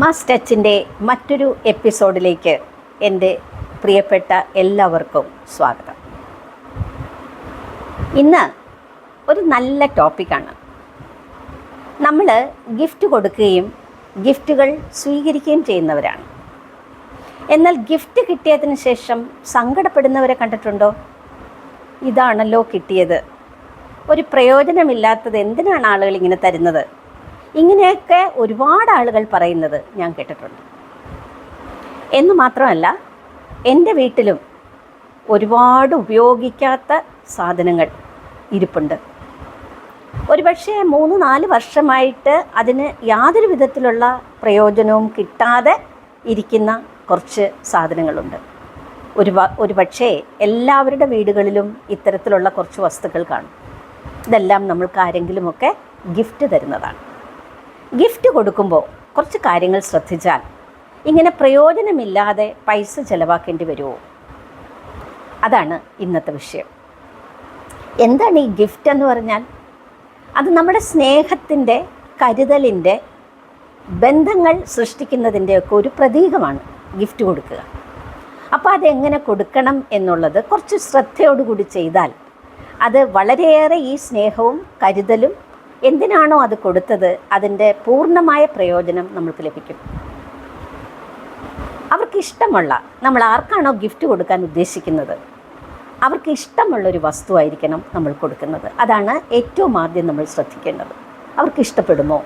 Mass ടച്ചിന്റെ മറ്റൊരു എപ്പിസോഡിലേക്ക് എന്റെ പ്രിയപ്പെട്ട എല്ലാവർക്കും സ്വാഗതം. ഇന്ന് ഒരു നല്ല ടോപ്പിക്കാണ്. നമ്മൾ ഗിഫ്റ്റ് കൊടുക്കുകയും ഗിഫ്റ്റുകൾ സ്വീകരിക്കുകയും ചെയ്യുന്നവരാണ്. എന്നാൽ ഗിഫ്റ്റ് കിട്ടിയതിന് ശേഷം സങ്കടപ്പെടുന്നവരെ കണ്ടിട്ടുണ്ടോ? ഇതാണല്ലോ കിട്ടിയത്. ഒരു പ്രയോജനമില്ലാത്തത് എന്തിനാണ് ആളുകൾ ഇങ്ങനെ തരുന്നത്? ഇങ്ങനെയൊക്കെ ഒരുപാട് ആളുകൾ പറയുന്നത് ഞാൻ കേട്ടിട്ടുണ്ട്. എന്ന് മാത്രമല്ല എന്റെ വീട്ടിലും ഒരുപാട് ഉപയോഗിക്കാത്ത സാധനങ്ങൾ ഇരിപ്പുണ്ട്. ഒരുപക്ഷെ മൂന്ന് നാല് വർഷമായിട്ട് അതിന് യാതൊരു വിധത്തിലുള്ള പ്രയോജനവും കിട്ടാതെ ഇരിക്കുന്ന കുറച്ച് സാധനങ്ങളുണ്ട്. ഒരു ഒരു പക്ഷേ എല്ലാവരുടെ വീടുകളിലും ഇത്തരത്തിലുള്ള കുറച്ച് വസ്തുക്കൾ കാണും. ഇതെല്ലാം നമ്മൾക്ക് ആരെങ്കിലുമൊക്കെ ഗിഫ്റ്റ് തരുന്നതാണ്. ഗിഫ്റ്റ് കൊടുക്കുമ്പോൾ കുറച്ച് കാര്യങ്ങൾ ശ്രദ്ധിച്ചാൽ ഇങ്ങനെ പ്രയോജനമില്ലാതെ പൈസ ചിലവാക്കേണ്ടി വരുമോ? അതാണ് ഇന്നത്തെ വിഷയം. എന്താണ് ഈ ഗിഫ്റ്റ് എന്ന് പറഞ്ഞാൽ? അത് നമ്മുടെ സ്നേഹത്തിന്റെ കരുതലിന്റെ ബന്ധങ്ങൾ സൃഷ്ടിക്കുന്നതിന്റെയൊക്കെ ഒരു പ്രതീകമാണ് ഗിഫ്റ്റ് കൊടുക്കുക. അപ്പോൾ അതെങ്ങനെ കൊടുക്കണം എന്നുള്ളത് കുറച്ച് ശ്രദ്ധയോടുകൂടി ചെയ്താൽ അത് വളരെയേറെ ഈ സ്നേഹവും കരുതലും എന്തിനാണോ അത് കൊടുത്തത് അതിന്റെ പൂർണമായ പ്രയോജനം നമ്മൾക്ക് ലഭിക്കും. അവർക്ക് ഇഷ്ടമുള്ള നമ്മൾ ആർക്കാണോ ഗിഫ്റ്റ് കൊടുക്കാൻ ഉദ്ദേശിക്കുന്നത്? അവർക്ക് ഇഷ്ടമുള്ളൊരു വസ്തുവായിരിക്കണം നമ്മൾ കൊടുക്കുന്നത്. അതാണ് ഏറ്റവും ആദ്യം നമ്മൾ ശ്രദ്ധിക്കേണ്ടത്. അവർക്ക് ഇഷ്ടപ്പെടുമോ?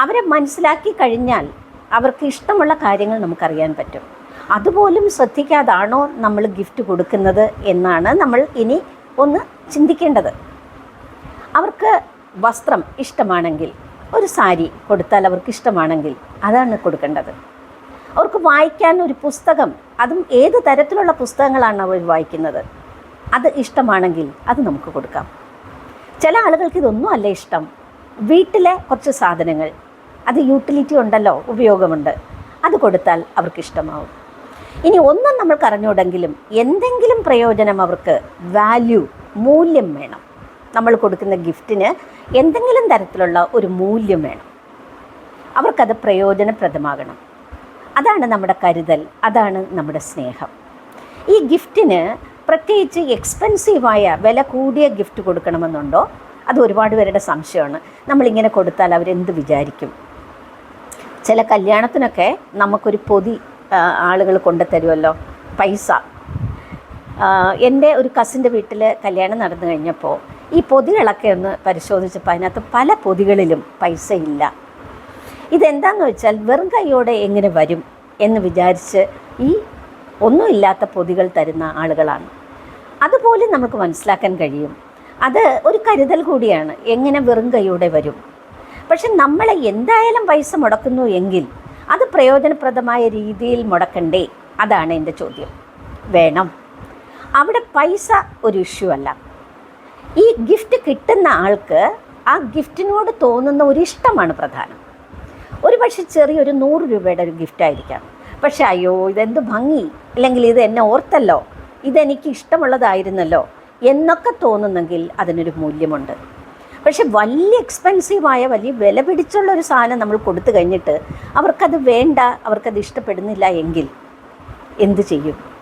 അവരെ മനസ്സിലാക്കി കഴിഞ്ഞാൽ അവർക്ക് ഇഷ്ടമുള്ള കാര്യങ്ങൾ നമുക്കറിയാൻ പറ്റും. അതുപോലും ശ്രദ്ധിക്കാതാണോ നമ്മൾ ഗിഫ്റ്റ് കൊടുക്കുന്നത് എന്നാണ് നമ്മൾ ഇനി ഒന്ന് ചിന്തിക്കേണ്ടത്. അവർക്ക് വസ്ത്രം ഇഷ്ടമാണെങ്കിൽ ഒരു സാരി കൊടുത്താൽ അവർക്ക് ഇഷ്ടമാണെങ്കിൽ അതാണ് കൊടുക്കേണ്ടത്. അവർക്ക് വായിക്കാൻ ഒരു പുസ്തകം അതും ഏത് തരത്തിലുള്ള പുസ്തകങ്ങളാണ് അവർ വായിക്കുന്നത് അത് ഇഷ്ടമാണെങ്കിൽ അത് നമുക്ക് കൊടുക്കാം. ചില ആളുകൾക്ക് ഇതൊന്നും അല്ല ഇഷ്ടം. വീട്ടിലെ കുറച്ച് സാധനങ്ങൾ അത് യൂട്ടിലിറ്റി ഉണ്ടല്ലോ ഉപയോഗമുണ്ട് അത് കൊടുത്താൽ അവർക്ക് ഇഷ്ടമാവും. ഇനി ഒന്നും നമ്മൾക്ക് അറിഞ്ഞൂടെങ്കിലും എന്തെങ്കിലും പ്രയോജനം അവർക്ക് വാല്യൂ മൂല്യം വേണം. നമ്മൾ കൊടുക്കുന്ന ഗിഫ്റ്റിന് എന്തെങ്കിലും തരത്തിലുള്ള ഒരു മൂല്യം വേണം. അവർക്കത് പ്രയോജനപ്രദമാകണം. അതാണ് നമ്മുടെ കരുതൽ അതാണ് നമ്മുടെ സ്നേഹം. ഈ ഗിഫ്റ്റിന് പ്രത്യേകിച്ച് എക്സ്പെൻസീവായ വില കൂടിയ ഗിഫ്റ്റ് കൊടുക്കണമെന്നുണ്ടോ? അത് ഒരുപാട് പേരുടെ സംശയമാണ്. നമ്മളിങ്ങനെ കൊടുത്താൽ അവരെന്ത് വിചാരിക്കും? ചില കല്യാണത്തിനൊക്കെ നമുക്കൊരു പൊതി ആളുകൾ കൊണ്ടുതരുമല്ലോ പൈസ. എന്റെ ഒരു കസിന്റെ വീട്ടിൽ കല്യാണം നടന്നു കഴിഞ്ഞപ്പോൾ ഈ പൊതികളൊക്കെ ഒന്ന് പരിശോധിച്ചപ്പോൾ അതിനകത്ത് പല പൊതികളിലും പൈസ ഇല്ല ഇതെന്താന്ന് വെച്ചാൽ വെറും കൈയോടെ എങ്ങനെ വരും എന്ന് വിചാരിച്ച് ഈ ഒന്നുമില്ലാത്ത പൊതികൾ തരുന്ന ആളുകളാണ്. അതുപോലെ നമുക്ക് മനസ്സിലാക്കാൻ കഴിയും. അത് ഒരു കരുതൽ കൂടിയാണ്. എങ്ങനെ വെറും കൈയോടെ വരും? പക്ഷെ നമ്മളെ എന്തായാലും പൈസ മുടക്കുന്നു എങ്കിൽ അത് പ്രയോജനപ്രദമായ രീതിയിൽ മുടക്കണ്ടേ? അതാണ് എന്റെ ചോദ്യം. വേണം. അവിടെ പൈസ ഒരു ഇഷ്യൂ അല്ല. ഈ ഗിഫ്റ്റ് കിട്ടുന്ന ആൾക്ക് ആ ഗിഫ്റ്റിനോട് തോന്നുന്ന ഒരു ഇഷ്ടമാണ് പ്രധാനം. ഒരു പക്ഷെ ചെറിയൊരു നൂറ് രൂപയുടെ ഒരു ഗിഫ്റ്റ് ആയിരിക്കാം. പക്ഷെ അയ്യോ ഇതെന്ത് ഭംഗി? അല്ലെങ്കിൽ ഇത് എന്നെ ഓർത്തല്ലോ? ഇതെനിക്ക് ഇഷ്ടമുള്ളതായിരുന്നല്ലോ? എന്നൊക്കെ തോന്നുന്നെങ്കിൽ അതിനൊരു മൂല്യമുണ്ട്. പക്ഷെ വലിയ എക്സ്പെൻസീവായ വലിയ വില പിടിച്ചുള്ള ഒരു സാധനം നമ്മൾ കൊടുത്തു കഴിഞ്ഞിട്ട് അവർക്കത് വേണ്ട അവർക്കത് ഇഷ്ടപ്പെടുന്നില്ല എങ്കിൽ എന്തു ചെയ്യും?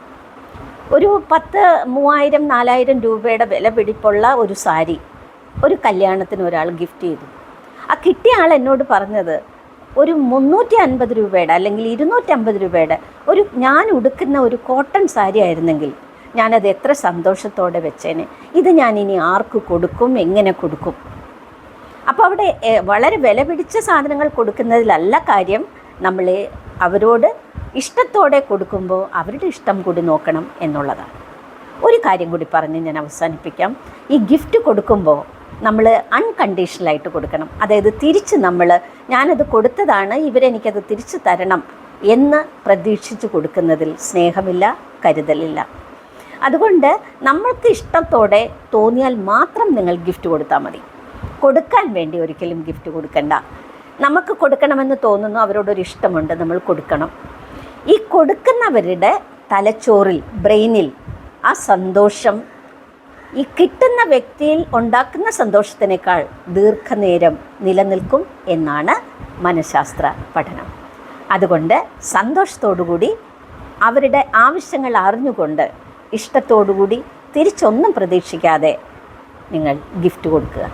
ഒരു പത്ത് മൂവായിരം നാലായിരം രൂപയുടെ വില പിടിപ്പുള്ള ഒരു സാരി ഒരു കല്യാണത്തിന് ഒരാൾ ഗിഫ്റ്റ് ചെയ്തു. ആ കിട്ടിയ ആൾ എന്നോട് പറഞ്ഞത് ഒരു മുന്നൂറ്റി അൻപത് രൂപയുടെ അല്ലെങ്കിൽ ഇരുന്നൂറ്റമ്പത് രൂപയുടെ ഒരു ഞാൻ ഉടുക്കുന്ന ഒരു കോട്ടൺ സാരി ആയിരുന്നെങ്കിൽ ഞാനത് എത്ര സന്തോഷത്തോടെ വെച്ചേനെ. ഇത് ഞാൻ ഇനി ആർക്ക് കൊടുക്കും? എങ്ങനെ കൊടുക്കും? അപ്പോൾ അവിടെ വളരെ വില പിടിച്ച സാധനങ്ങൾ കൊടുക്കുന്നതിലല്ല കാര്യം നമ്മൾ അവരോട് ഇഷ്ടത്തോടെ കൊടുക്കുമ്പോൾ അവരുടെ ഇഷ്ടം കൂടി നോക്കണം എന്നുള്ളതാണ്. ഒരു കാര്യം കൂടി പറഞ്ഞ് ഞാൻ അവസാനിപ്പിക്കാം. ഈ ഗിഫ്റ്റ് കൊടുക്കുമ്പോൾ നമ്മൾ അൺകണ്ടീഷണലായിട്ട് കൊടുക്കണം. അതായത് തിരിച്ച് നമ്മൾ ഞാനത് കൊടുത്തതാണ് ഇവരെനിക്കത് തിരിച്ചു തരണം എന്ന് പ്രതീക്ഷിച്ച് കൊടുക്കുന്നതിൽ സ്നേഹമില്ല കരുതലില്ല. അതുകൊണ്ട് നമ്മൾക്ക് ഇഷ്ടത്തോടെ തോന്നിയാൽ മാത്രം നിങ്ങൾ ഗിഫ്റ്റ് കൊടുത്താൽ മതി. കൊടുക്കാൻ വേണ്ടി ഒരിക്കലും ഗിഫ്റ്റ് കൊടുക്കണ്ട. നമുക്ക് കൊടുക്കണമെന്ന് തോന്നുന്നു അവരോടൊരു ഇഷ്ടമുണ്ട് നമ്മൾ കൊടുക്കണം. ഈ കൊടുക്കുന്നവരുടെ തലച്ചോറിൽ ബ്രെയിനിൽ ആ സന്തോഷം ഈ കിട്ടുന്ന വ്യക്തിയിൽ ഉണ്ടാക്കുന്ന സന്തോഷത്തിനേക്കാൾ ദീർഘനേരം നിലനിൽക്കും എന്നാണ് മനഃശാസ്ത്ര പഠനം. അതുകൊണ്ട് സന്തോഷത്തോടുകൂടി അവരുടെ ആവശ്യങ്ങൾ അറിഞ്ഞുകൊണ്ട് ഇഷ്ടത്തോടുകൂടി തിരിച്ചൊന്നും പ്രതീക്ഷിക്കാതെ നിങ്ങൾ ഗിഫ്റ്റ് കൊടുക്കുക.